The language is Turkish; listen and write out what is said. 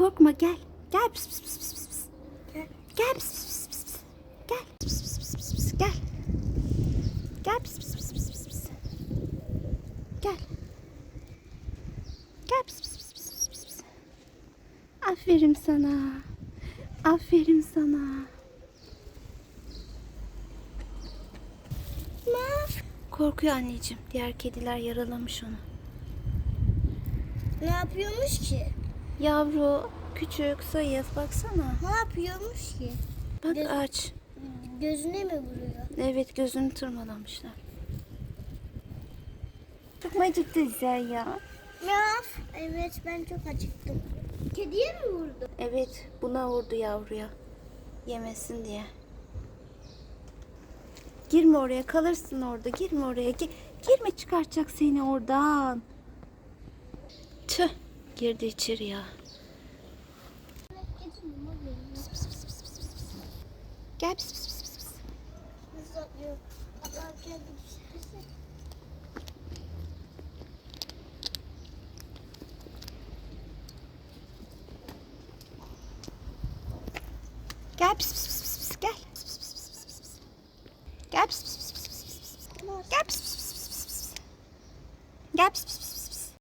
Korkma gel. Gel. Pıs, pıs, pıs, pıs. Gel. Gel. Pıs, pıs, pıs. Gel. Pıs, pıs, pıs, pıs, pıs. Gel. Gel. Pıs, pıs, pıs, pıs, pıs, pıs. Gel. Gel. Pıs, pıs, pıs, pıs, pıs, pıs. Aferin sana. Aferin sana. Korkuyor anneciğim. Diğer kediler yaralamış onu. Ne yapıyormuş ki? Yavru küçük zayıf baksana. Ne yapıyormuş ki? Bak Göz- aç. Gözüne mi vuruyor? Evet gözünü tırmalamışlar. Çok mu acıktı güzel ya? Miyav. Evet ben çok acıktım. Kediye mi vurdu? Evet buna vurdu yavruya. Yemesin diye. Girme oraya kalırsın orada. Girme oraya. Gi- girme çıkartacak seni oradan. Tüh girdi içeri ya. Gel pis pis pis pis. Gel pis pis pis pis. Gel. Gel pis pis pis pis pis. Gel pis pis pis pis pis. Gel pis pis pis